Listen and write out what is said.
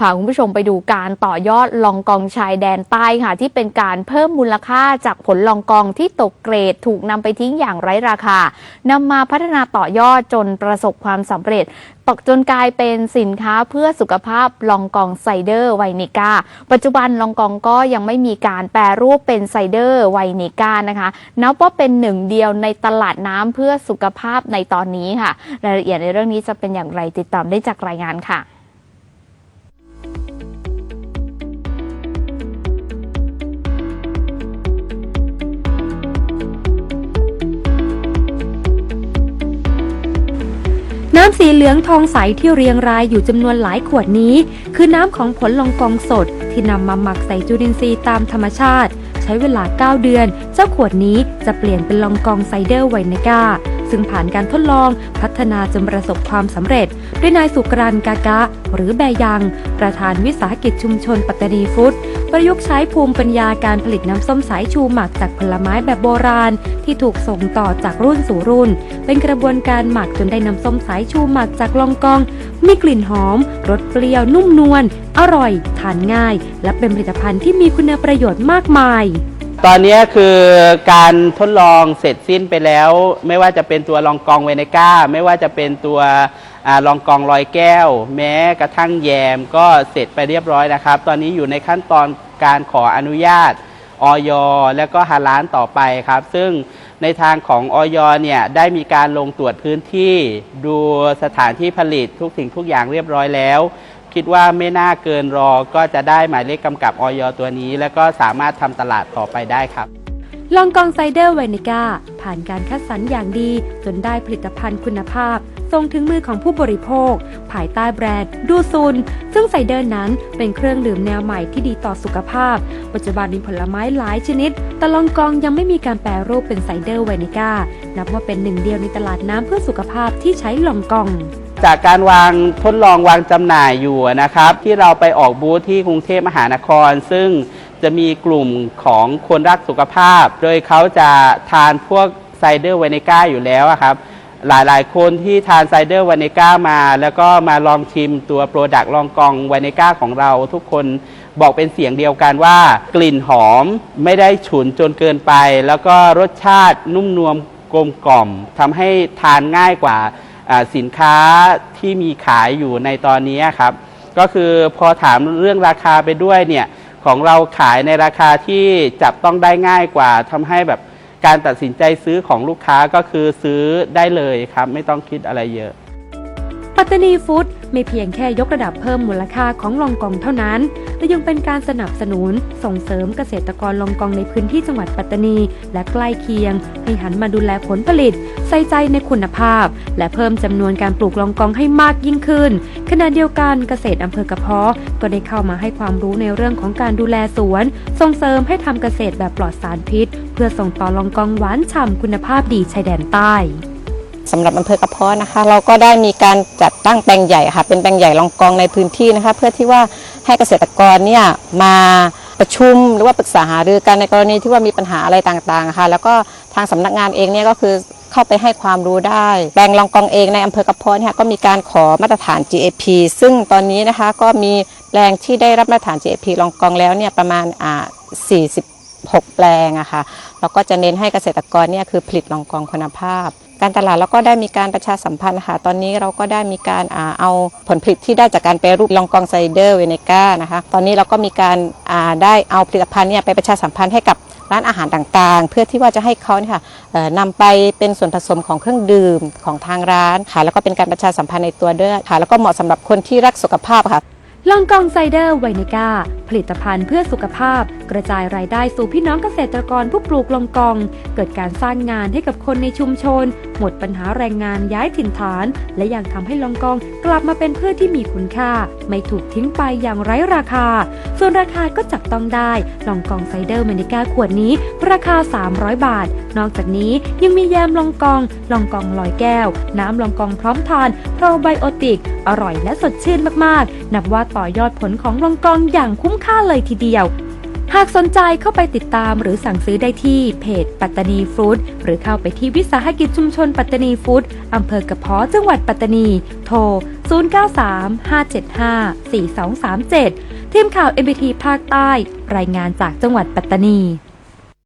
พาคุณผู้ชมไปดูการต่อยอดลองกองชายแดนใต้ค่ะ ที่เป็นการเพิ่มมูลค่าจากผลลองกองที่ตกเกรดถูกนำไปทิ้งอย่างไร้ราคานำมาพัฒนาต่อยอดจนประสบความสำเร็จตกจนกลายเป็นสินค้าเพื่อสุขภาพลองกองไซเดอร์ไวนิก้า ปัจจุบันลองกองก็ยังไม่มีการแปรรูปเป็นไซเดอร์ไวนิก้านะคะนับว่าเป็นหนึ่งเดียวในตลาดน้ำเพื่อสุขภาพในตอนนี้ค่ะ รายละเอียดในเรื่องนี้จะเป็นอย่างไรติดตามได้จากรายงานค่ะ น้ำสีเหลืองทองใสที่เรียงรายอยู่จำนวนหลายขวดนี้ คือน้ำของผลลองกองสด ที่นำมาหมักใส่จุลินทรีย์ตามธรรมชาติ ใช้เวลา 9 เดือน เจ้าขวดนี้จะเปลี่ยนเป็นลองกองไซเดอร์ไวนก้าซึ่งผ่านการทดลองพัฒนาจนประสบความสำเร็จ ด้วยนายสุกรันกากะ หรือแบยัง ประธานวิสาหกิจชุมชนปัตตานีฟุต ประยุกต์ใช้ภูมิปัญญาการผลิตน้ำส้มสายชูหมักจากผลไม้แบบโบราณ ที่ถูกส่งต่อจากรุ่นสู่รุ่น เป็นกระบวนการหมักจนได้น้ำส้มสายชูหมักจากลองกอง มีกลิ่นหอมรสเปรี้ยวนุ่มนวลอร่อย ทานง่าย และเป็นผลิตภัณฑ์ที่มีคุณประโยชน์มากมาย ตอนนี้คือการทดลองเสร็จสิ้นไปแล้ว ไม่ว่าจะเป็นตัวลองกองเวเนก้า ไม่ว่าจะเป็นตัวอองกองลอยแก้ว แม้กระทั่งแยมก็เสร็จไปเรียบร้อยนะครับ ตอนนี้อยู่ในขั้นตอนการขออนุญาตออยและก็ฮาลานต่อไปครับ ซึ่งในทางของออยเนี่ยได้มีการลงตรวจพื้นที่ ดูสถานที่ผลิตทุกสิ่งทุกอย่างเรียบร้อยแล้ว คิดว่าไม่น่าเกินรอ ก็จะได้หมายเลขกำกับออยตัวนี้ แล้วก็สามารถทำตลาดต่อไปได้ครับ ลองกองไซเดอร์ไวนิก้าผ่านการคัดสรรอย่างดี จนได้ผลิตภัณฑ์คุณภาพ ส่งถึงมือของผู้บริโภค ภายใต้แบรนด์ดูซุน ซึ่งไซเดอร์นั้นเป็นเครื่องดื่มแนวใหม่ที่ดีต่อสุขภาพ ปัจจุบันมีผลไม้หลายชนิด แต่ลองกองยังไม่มีการแปรรูปเป็นไซเดอร์ไวนิก้านับว่าเป็นหนึ่งเดียวในตลาดน้ำเพื่อสุขภาพที่ใช้ลองกอง จากการวางทดลองวางจำหน่ายอยู่นะครับ ที่เราไปออกบูธที่กรุงเทพมหานคร ซึ่งจะมีกลุ่มของคนรักสุขภาพ โดยเขาจะทานพวกไซเดอร์วานิก้าอยู่แล้วครับหลายๆ คนที่ทานไซเดอร์วานิก้ามา แล้วก็มาลองชิมตัวโปรดักต์ลองกองวานิก้าของเรา ทุกคนบอกเป็นเสียงเดียวกันว่า กลิ่นหอมไม่ได้ฉุนจนเกินไป แล้วก็รสชาตินุ่มนวลกลมกล่อมทำให้ทานง่ายกว่า สินค้าที่มีขายอยู่ในตอนนี้ครับ ก็คือพอถามเรื่องราคาไปด้วยเนี่ยของเราขายในราคาที่จับต้องได้ง่ายกว่าทำให้แบบการตัดสินใจซื้อของลูกค้าก็คือซื้อได้เลยครับ ไม่ต้องคิดอะไรเยอะ ปัตตานีฟู้ดไม่เพียงแค่ยกระดับเพิ่มมูลค่าของลองกองเท่านั้น แต่ยังเป็นการสนับสนุนส่งเสริมเกษตรกรลองกองในพื้นที่จังหวัดปัตตานี และใกล้เคียง ให้หันมาดูแลผลผลิต ใส่ใจในคุณภาพ และเพิ่มจำนวนการปลูกลองกองให้มากยิ่งขึ้น ขณะเดียวกันเกษตรอำเภอกระเพาะก็ได้เข้ามาให้ความรู้ในเรื่องของการดูแลสวน ส่งเสริมให้ทำเกษตรแบบปลอดสารพิษ เพื่อส่งต่อลองกองหวานฉ่ำคุณภาพดีชายแดนใต้ สำหรับอำเภอกระเพาะนะคะ เราก็ได้มีการจัดตั้งแปลงใหญ่ค่ะ เป็นแปลงใหญ่รองกองในพื้นที่นะคะ เพื่อที่ว่าให้เกษตรกรเนี่ยมาประชุมหรือว่าปรึกษาหารือกันในกรณีที่ว่ามีปัญหาอะไรต่างๆค่ะแล้วก็ทางสำนักงานเองเนี่ยก็คือเข้าไปให้ความรู้ได้แปลงรองกองเองในอำเภอกระเพาะเนี่ยก็มีการขอมาตรฐาน GAP ซึ่งตอนนี้นะคะก็มีแปลงที่ได้รับมาตรฐาน GAP รองกองแล้วเนี่ยประมาณอ่า46แปลงอะค่ะเราก็จะเน้นให้เกษตรกรเนี่ยคือผลิตรองกองคุณภาพ การตลาดเราก็ได้มีการประชาสัมพันธ์ค่ะตอนนี้เราก็ได้มีการอาเอาผลผลิตที่ได้จากการแปรรูปลองกองไซเดอร์เวเนก้านะคะตอนนี้เราก็มีการอาได้เอาผลิตภัณฑ์เนี่ยไปประชาสัมพันธ์ให้กับร้านอาหารต่างๆ เพื่อที่ว่าจะให้เขาเนี่ยค่ะนำไปเป็นส่วนผสมของเครื่องดื่มของทางร้านค่ะแล้วก็เป็นการประชาสัมพันธ์ในตัวด้วยค่ะแล้วก็เหมาะสำหรับคนที่รักสุขภาพค่ะลองกองไซเดอร์ไวเนก้าผลิตภัณฑ์เพื่อสุขภาพ กระจายรายได้สู่พี่น้องเกษตรกรผู้ปลูกลองกอง เกิดการสร้างงานให้กับคนในชุมชน หมดปัญหาแรงงานย้ายถิ่นฐาน และยังทำให้ลองกองกลับมาเป็นพืชที่มีคุณค่า ไม่ถูกทิ้งไปอย่างไร้ราคา ส่วนราคาก็จับต้องได้ลองกองไซเดอร์ไวนิก้าขวดนี้ ราคา 300 บาท นอกจากนี้ยังมีแยมลองกอง ลองกองลอยแก้ว น้ำลองกองพร้อมทานโปรไบโอติก อร่อยและสดชื่นมากๆ นับว่าต่อยอดผลของลองกองอย่างคุ้มค่าเลยทีเดียว หากสนใจเข้าไปติดตามหรือสั่งซื้อได้ที่เพจปัตตานีฟู้ดหรือเข้าไปที่วิสาหกิจชุมชนปัตตานีฟู้ดอำเภอกระเพาะจังหวัดปัตตานี โทร 093 575 4237 ทีมข่าว MBT ภาคใต้ รายงานจากจังหวัดปัตตานี